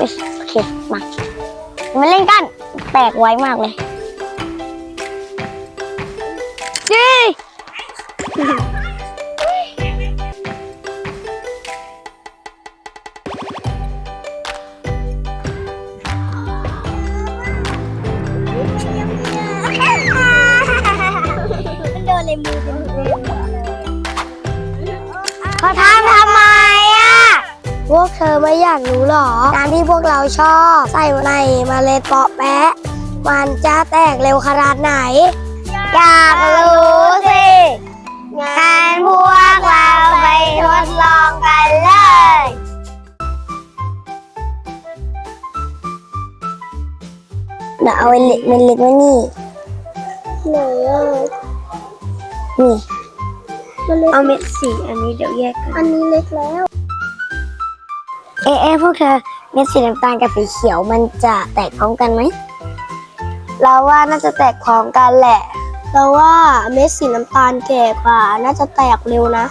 โอเคมามาเล่นกัน แตกไวมากเลย อไม่อยากรู้หรอ การที่พวกเราชอบใส่ในเมล็ดเปาะแปะ มันจะแตกเร็วขนาดไหน อยากรู้สิงั้นพวกเราไปทดลองกันเลยเดี๋ยวเอาเล็กเม็ดเล็กไว้นี่ไหนอะนี่ เอาเม็ดสีอันนี้เดี๋ยวแยกกัน อันนี้เล็กแล้ว เอ๊ะเอ๊ะพวกเธอเม็ดสีน้ำตาลกับสีเขียวมันจะแตกพร้อมกันไหมเราว่าน่าจะแตกพร้อมกันแหละ เราว่าเม็ดสีน้ำตาลแก่กว่า น่าจะแตกเร็วนะ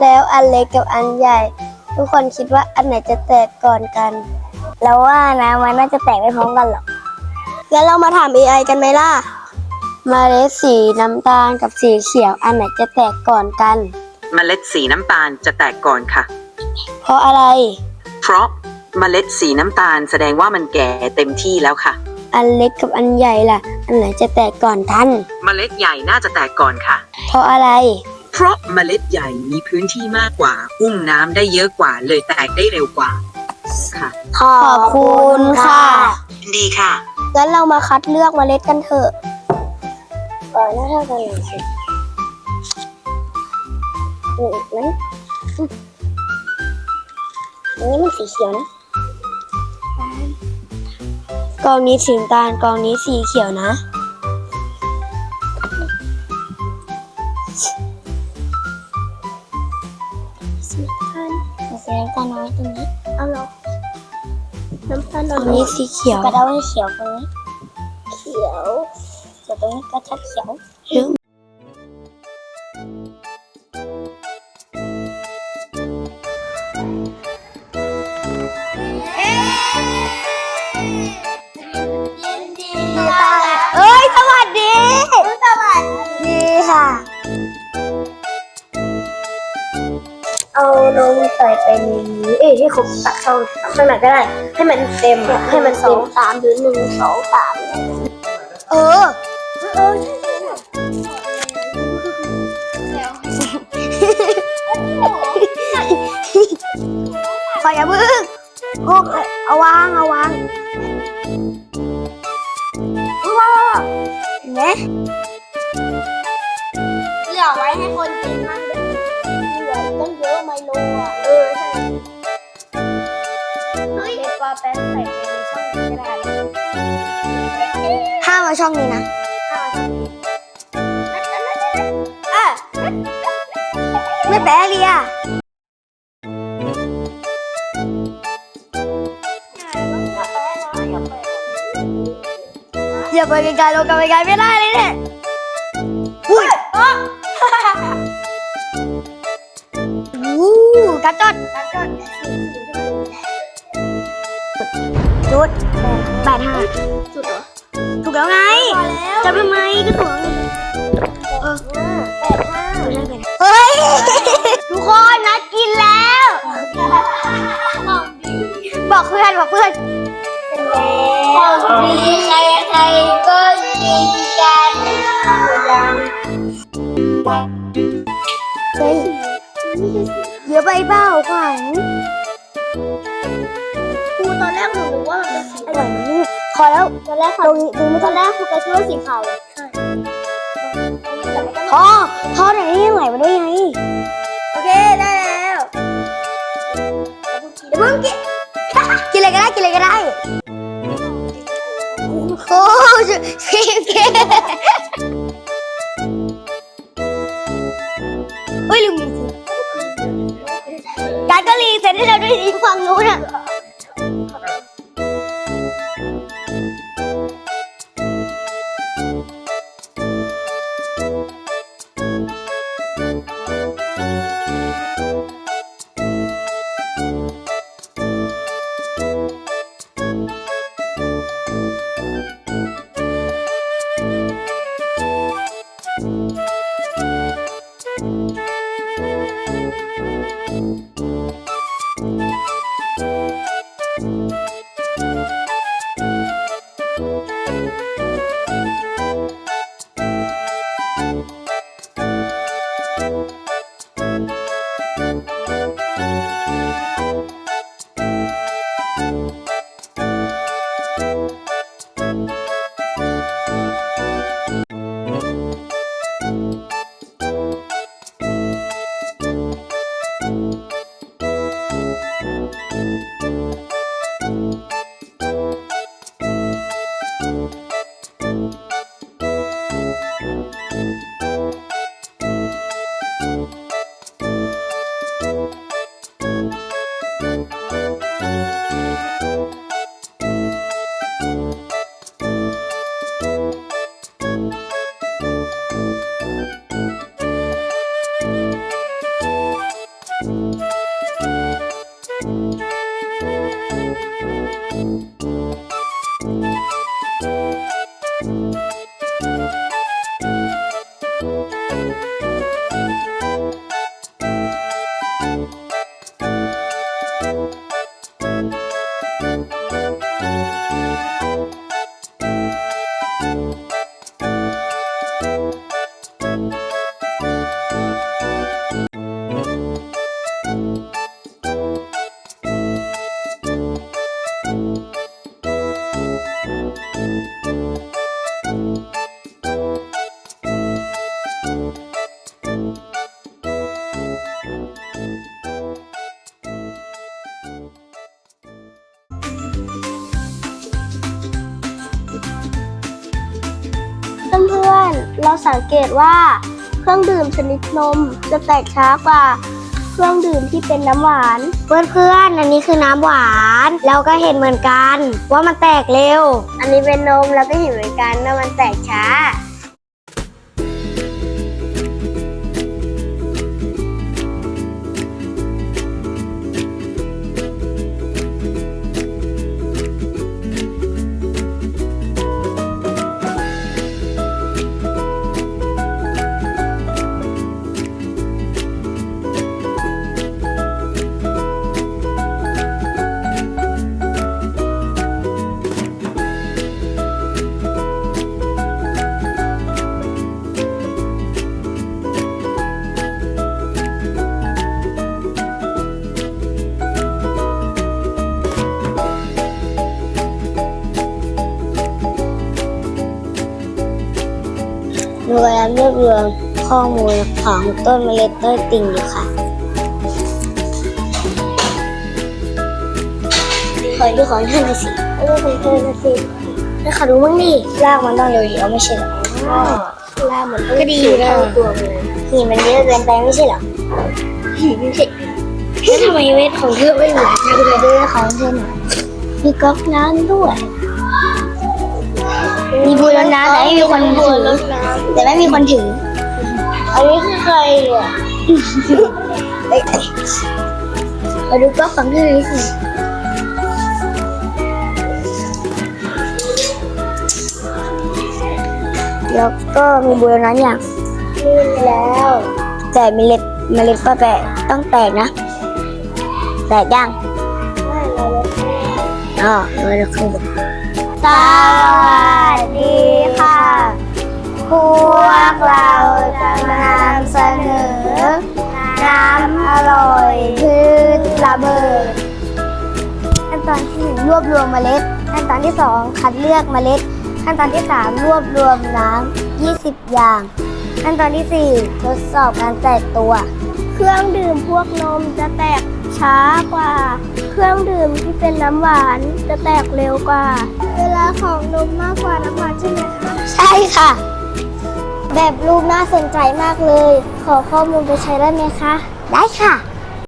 แล้วอันเล็กกับอันใหญ่ ทุกคนคิดว่าอันไหนจะแตกก่อนกันเราว่านะมันน่าจะแตกไม่พร้อมกันหรอกงั้นเรามาถาม AI กันไหมล่ะเมล็ดสีน้ำตาลกับสีเขียวอันไหนจะแตกก่อนกันเมล็ดสีน้ำตาลจะแตกก่อนค่ะ เพราะอะไร เพราะเมล็ดสีน้ำตาลแสดงว่ามันแก่เต็มที่แล้วค่ะ อันเล็กกับอันใหญ่ล่ะ อันไหนจะแตกก่อนทันเมล็ดใหญ่น่าจะแตกก่อนค่ะ เพราะอะไร เพราะเมล็ดใหญ่มีพื้นที่มากกว่า อุ้มน้ำได้เยอะกว่า เลยแตกได้เร็วกว่าค่ะ ขอบคุณค่ะ ดีค่ะ งั้นเรามาคัดเลือกเมล็ดกันเถอะก่อนหน้าเท่ากันเลยสิหนึ่งไหม อืมอันนี้มันสีเขียวนะกองนี้สีน้ำตาลกองนี้สีเขียวนะสีน้ำตาลสีน้ำตาลน้อยตรงนี้เอาเหรอน้ำตาลตตรรงงนี้นี้สีเขียวกระเดาให้เขียวตรงนี้เขียวส่วนตรงนี้ก็ชัดเขียว เอานมใส่ไปในนี้ เอ้ยให้ครบสักช่องข้างไหนก็ได้ ให้มันเต็มอะให้มันสเต็อมงสามหรือหนึ่งสองสามเออเออใช่ใช่ใช่ขออย่าเพึ่งพวกเอาวางเอาวางว้าวเห็นไหม แป้งใส่ไปในช่องนี้ก็ได้ห้ามมาช่องนี้นะอะไม่แปะเรียอย่าไปไกลๆลงกันไปไกลไม่ได้เลยเนี่ยอุ้ยอู้กระจดกระจด จุดแปดห้าสุดเหรอถูกแล้วไงพอแล้วจะทำไมก็ถูกแล้วไงเออแปดห้าเฮ้ย ทุกคนนัดกินแล้ว บอกเพื่อนบอกเพื่อนของดีใครใครก็กินกันเฮ้ยเยอะไปเปล่าขวัญครู ตอนแรกหนูรู้ว่ามันเป็นสีอร่อยนี่พอแล้วตอนแรกตรงนี้ดูไม่ตต้ออนงแรกครูก็คิดว่าสีขาวเลยพอพอไหนนี่ยังไหลมาได้ไงโอเคได้แล้วเดี๋ยวเพิ่งกินกินอะไรก็ได้กินอะไรก็ได้โอ้ยกินกินเฮ้ยลืมมือถือการก็รีเซ็ตให้เราด้วยดีฝั่งนู้นอะ Música เเราสังเกตว่าเครื่องดื่มชนิดนมจะแตกช้ากว่าเครื่องดื่มที่เป็นน้ำหวาน เพื่อนๆ อันนี้คือน้ำหวาน เราก็เห็นเหมือนกัน ว่ามันแตกเร็ว อันนี้เป็นนมเราก็เห็นเหมือนกันว่ามันแตกช้า รวบรวมข้อมูลของต้นเมล็ดต้นติ่งอยู่ค่ะขอดูของเธอหน่อยสิขอดูของเธอหน่อยสิแล้วขอดูบ้างดิรากมันต้องเรียวๆไม่ใช่เหรอลาเหมือนก็ดีอยู่นะตัวมันเลยหินมันเยอะเกินไปไม่ใช่เหรอหินไม่ใช่แล้วทำไมเวทของเธอไม่เหมือนกันเลยด้วยของเธอหน่อยมีก๊อกน้ำด้วย มีบูรณะแต่ไม่มีคนถือแต่ไม่มีคนถืออันนี้คือใครเนี่ยเอ้ยมาดูก๊อกของเธอหน่อยสิแล้วก็มีบูรณะอย่างนี่แล้ว แต่เมล็ดเมล็ดก็แตกต้องแตกนะ แตกยังไม่เลยอ๋อเราจะขึ้น สวัสดีค่ะ พวกเราจะมานำเสนอ น้ำอร่อยพืชระเบิด ขั้นตอนที่หนึ่งรวบรวมเมล็ด ขั้นตอนที่สองคัดเลือกเมล็ด ขั้นตอนที่สามรวบรวมน้ำ20 อย่าง ขั้นตอนที่สี่ทดสอบการแตกตัว เครื่องดื่มพวกนมจะแตกช้ากว่า รื่องดื่มที่เป็นน้ำหวานจะแตกเร็วกว่า เวลาของนมมากกว่าน้ำหวานใช่ไหมคะ ใช่ค่ะ แบบรูปน่าสนใจมากเลย ขอข้อมูลไปใช้ได้ไหมคะ ได้ค่ะ